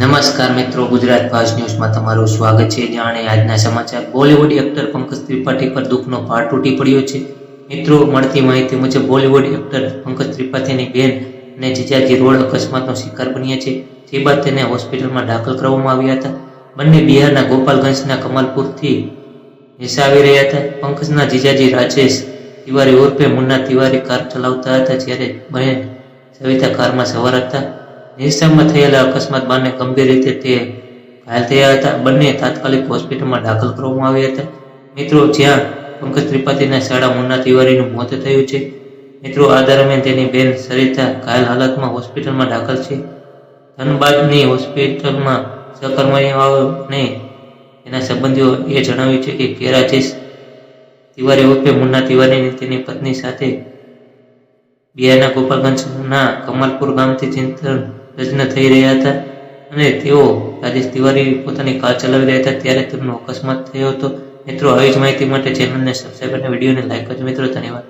નમસ્કાર મિત્રો, ગુજરાત ફાસ્ટ ન્યૂઝમાં તમારું સ્વાગત છે. જાણે આજના સમાચાર. બોલિવૂડ એક્ટર પંકજ ત્રિપાઠી પર દુઃખનો ભાર તૂટી પડ્યો છે. મિત્રો, મળતી માહિતી મુજબ બોલિવૂડ એક્ટર પંકજ ત્રિપાઠીની બેન અને જીજાજી રોડ અકસ્માતનો શિકાર બન્યા છે, જે બાદ તેને હોસ્પિટલમાં દાખલ કરવામાં આવ્યા હતા. બંને બિહારના ગોપાલગંજના કમાલપુરથી આવી રહ્યા હતા. પંકજના જીજાજી રાજેશ તિવારી ઉર્ફે મુન્ના તિવારી કાર ચલાવતા હતા, જ્યારે બહેન સવિતા કારમાં સવાર હતા. નિશામાં થયેલા અકસ્માત બાદને ગંભીર રીતે તે ઘાયલ થયા હતા. બંને તાત્કાલિક હોસ્પિટલમાં દાખલ કરવામાં આવ્યા હતા. મિત્રો, જ્યાં પંકજ ત્રિપાઠીના શાળા મુન્ના તિવારીનું મોત થયું છે. મિત્રો, આ દરમિયાન તેની બેન સરિતા ઘાયલ હાલતમાં હોસ્પિટલમાં દાખલ છે. ધનબાદની હોસ્પિટલમાં સહકર્મીઓને તેના સંબંધીઓ એ જણાવ્યું છે કે કેરાજીશ તિવારી ઉર્ફે મુન્ના તિવારીની તેની પત્ની સાથે બિહારના ગોપાલગંજના કમાલપુર ગામથી ચિંતન લગ્ન થઈ રહ્યા હતા અને તેઓ રાજેશ તિવારી પોતાની કાર ચલાવી રહ્યા હતા. ત્યારે તેમનો અકસ્માત થયો હતો. મિત્રો, આવી જ માહિતી માટે ચેનલને સબસ્ક્રાઈબ અને વિડીયોને લાઈક કરજો. મિત્રો, ધન્યવાદ.